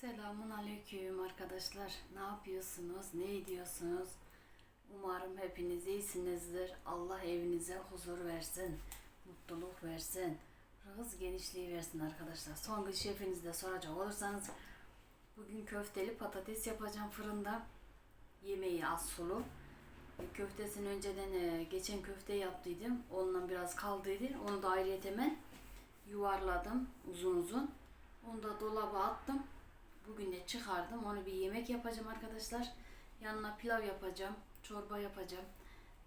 Selamun aleyküm arkadaşlar. Ne yapıyorsunuz? Ne ediyorsunuz? Umarım hepiniz iyisinizdir. Allah evinize huzur versin. Mutluluk versin. Rızk genişliği versin arkadaşlar. Son şefinize soracak olursanız bugün köfteli patates yapacağım fırında. Yemeği az sulu. E, Köftesini önceden e, geçen köfte yaptıydım. Ondan biraz kaldıydı. Onu da ayrıyeten yuvarladım uzun uzun. Onu da dolaba attım. Bugün de çıkardım. Onu bir yemek yapacağım arkadaşlar. Yanına pilav yapacağım. Çorba yapacağım.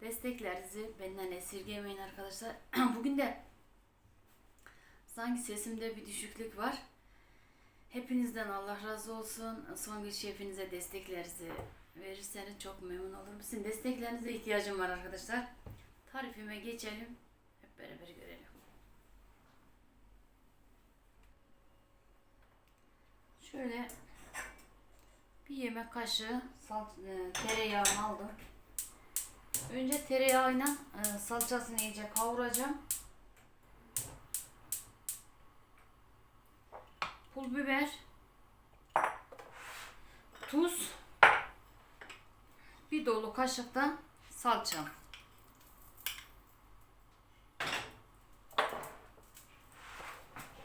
Desteklerinizi benden esirgemeyin arkadaşlar. Bugün de sanki sesimde bir düşüklük var. Hepinizden Allah razı olsun. Songül şefinize desteklerinizi verirseniz çok memnun olurum. Sizin desteklerinize ihtiyacım var arkadaşlar. Tarifime geçelim. Hep beraber görelim. Şöyle bir yemek kaşığı sal, e, tereyağını aldım. Önce tereyağıyla e, salçasını iyice kavuracağım. Pul biber, tuz, bir dolu kaşık da salça.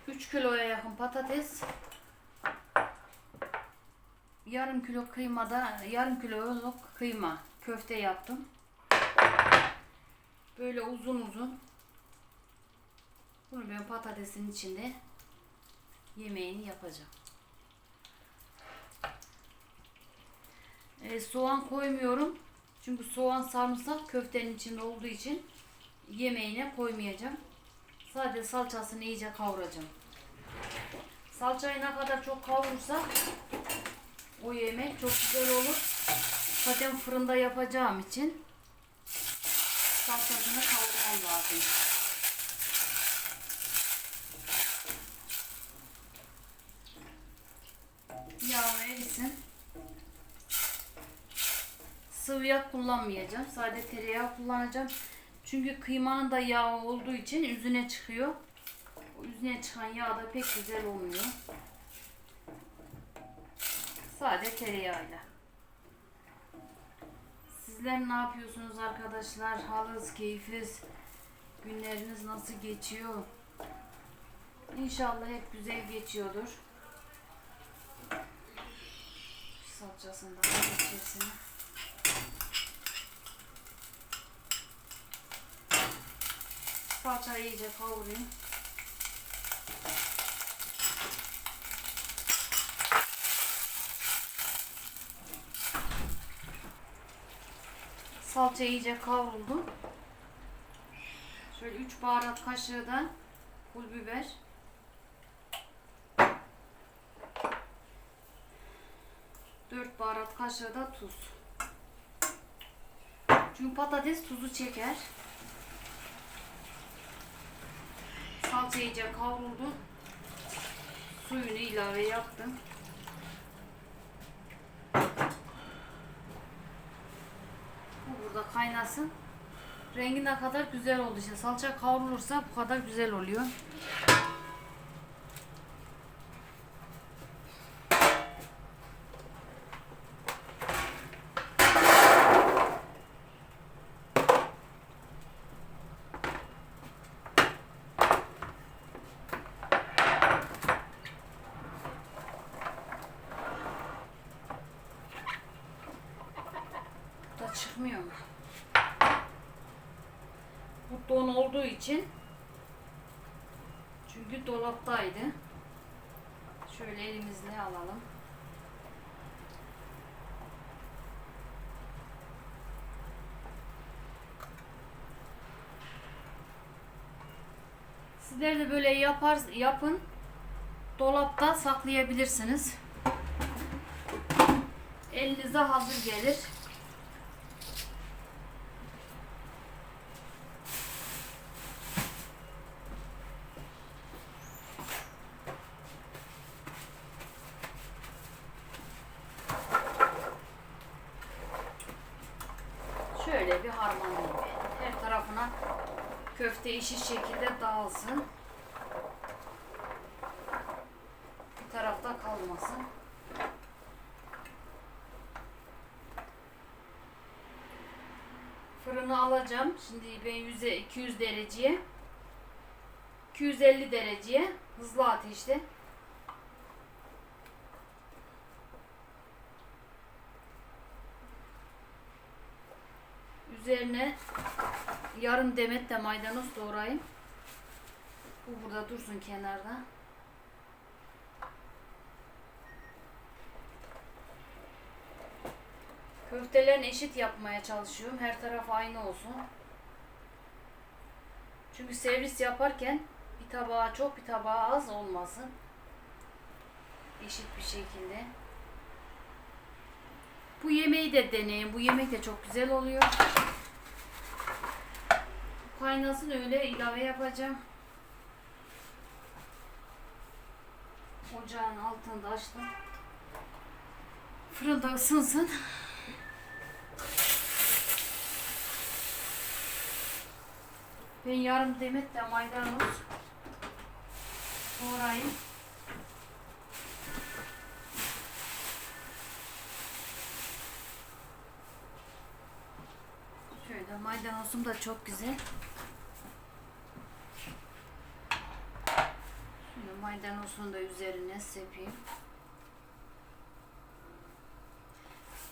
Üç kiloya yakın patates, yarım kilo kıymada yarım kiloluk kıyma köfte yaptım. Böyle uzun uzun. Bunu ben patatesin içinde yemeğini yapacağım. E, soğan koymuyorum. Çünkü soğan sarımsak köftenin içinde olduğu için yemeğine koymayacağım. Sadece salçasını iyice kavuracağım. Salçayı ne kadar çok kavurursak o yemek çok güzel olur. Zaten fırında yapacağım için salçasını kavurmam lazım. Yağ erisin. Sıvı yağ kullanmayacağım. Sadece tereyağı kullanacağım. Çünkü kıymanın da yağı olduğu için üzerine çıkıyor. O üzerine çıkan yağ da pek güzel olmuyor. Sade tereyağıyla. Sizler ne yapıyorsunuz arkadaşlar? Halınız, keyfiniz, günleriniz nasıl geçiyor? İnşallah hep güzel geçiyordur. Salçasını da koy içerisine. Salçayı iyice kavurayım. Salça iyice kavruldu. Şöyle 3 baharat kaşığı da pul biber. Dört baharat kaşığı da tuz. Çünkü patates tuzu çeker. Salça iyice kavruldu. Suyunu ilave yaptım. Bu burada kaynasın. Rengi ne kadar güzel oldu işte. Salça kavrulursa bu kadar güzel oluyor. Bu da çıkmıyor mu? Bu don olduğu için çünkü dolaptaydı. Şöyle elimizle alalım. Sizler de böyle yapar yapın. Dolapta saklayabilirsiniz. Elinize hazır gelir. Jalebi, harmanlı. Her tarafına köfte eşit şekilde dağılsın. Bir tarafta kalmasın. Fırını alacağım. Şimdi ben 100'e 200 dereceye 250 dereceye hızlı ateşte yarım demet de maydanoz doğrayayım. Bu burada dursun kenarda. Köftelerini eşit yapmaya çalışıyorum. Her taraf aynı olsun. Çünkü servis yaparken bir tabağa çok bir tabağa az olmasın. Eşit bir şekilde. Bu yemeği de deneyin. Bu yemek de çok güzel oluyor. Kaynasın öyle ilave yapacağım. Ocağın altını da açtım. Fırında ısınsın. Ben yarım demet de maydanoz doğrayayım. Şöyle maydanozum da çok güzel. Şimdi maydanozunu da üzerine sepeyim.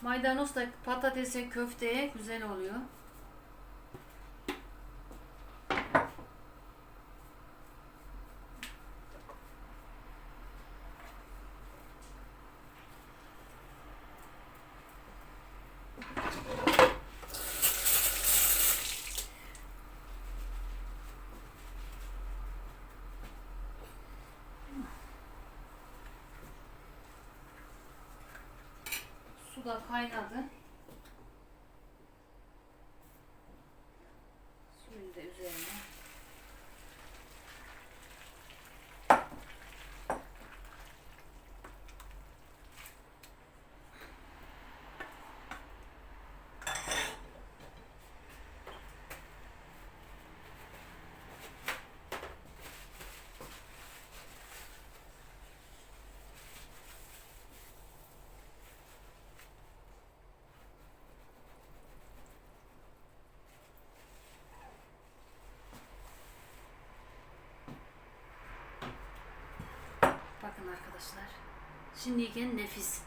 Maydanoz da patatese, köfteye güzel oluyor. Su da kaynadı. Suyun da üzerine. Bakın arkadaşlar. Şimdiyken nefis.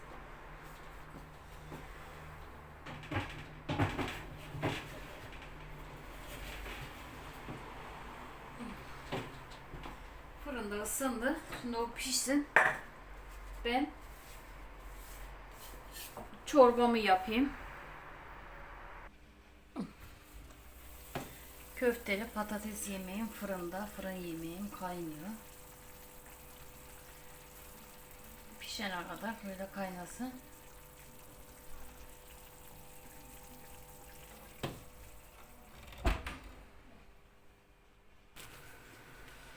Fırında ısındı. Şimdi o pişsin. Ben çorbamı yapayım. Köfteli patates yemeğim fırında. Fırın yemeğim kaynıyor. Pişene kadar böyle kaynasın.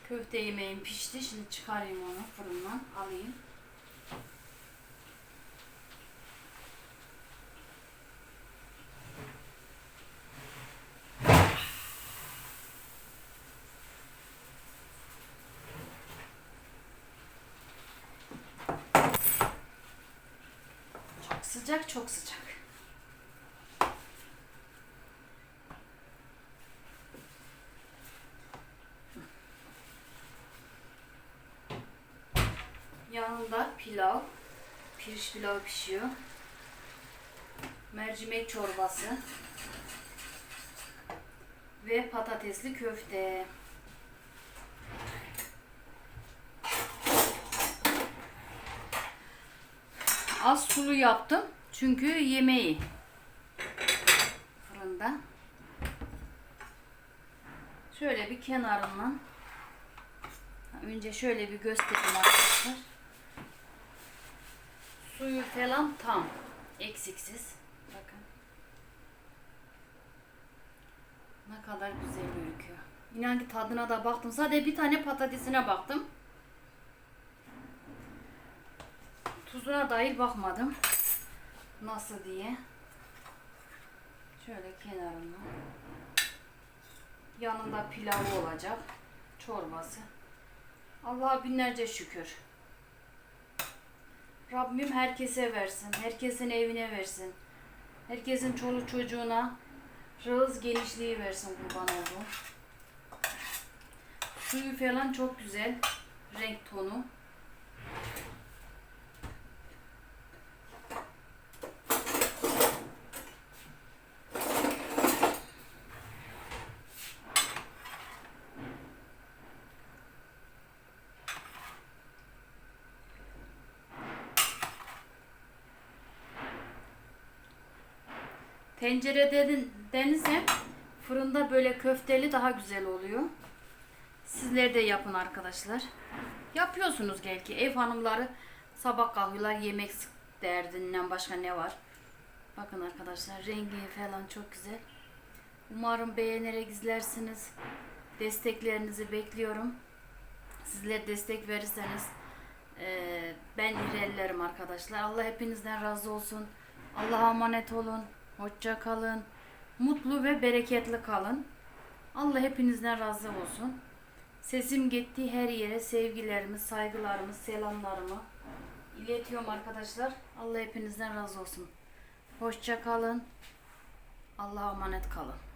Köfte yemeğim pişti. Şimdi çıkarayım onu fırından alayım. Çok sıcak, çok sıcak. Yanında pilav, pirinç pilav pişiyor. Mercimek çorbası ve patatesli köfte. Az sulu yaptım. Çünkü yemeği fırında. Şöyle bir kenarından önce şöyle bir göstereyim arkadaşlar. Suyu falan tam. Eksiksiz. Bakın. Ne kadar güzel gözüküyor. İnan ki tadına da baktım. Sadece bir tane patatesine baktım. Tuzuna dair bakmadım. Nasıl diye. Şöyle kenarından. Yanında pilavı olacak. Çorbası. Allah'a binlerce şükür. Rabbim herkese versin. Herkesin evine versin. Herkesin çoluk çocuğuna Rağız genişliği versin kurban olduğum. Suyu falan çok güzel. Renk tonu. Tencerede denizem fırında böyle köfteli daha güzel oluyor. Sizler de yapın arkadaşlar. Yapıyorsunuz belki. Ev hanımları sabah kalkıyorlar yemek derdinden başka ne var? Bakın arkadaşlar rengi falan çok güzel. Umarım beğenerek izlersiniz. Desteklerinizi bekliyorum. Sizler destek verirseniz eee, ben ilerlerim arkadaşlar. Allah hepinizden razı olsun. Allah'a emanet olun. Hoşça kalın. Mutlu ve bereketli kalın. Allah hepinizden razı olsun. Sesim gittiği her yere sevgilerimi, saygılarımı, selamlarımı iletiyorum arkadaşlar. Allah hepinizden razı olsun. Hoşça kalın. Allah'a emanet kalın.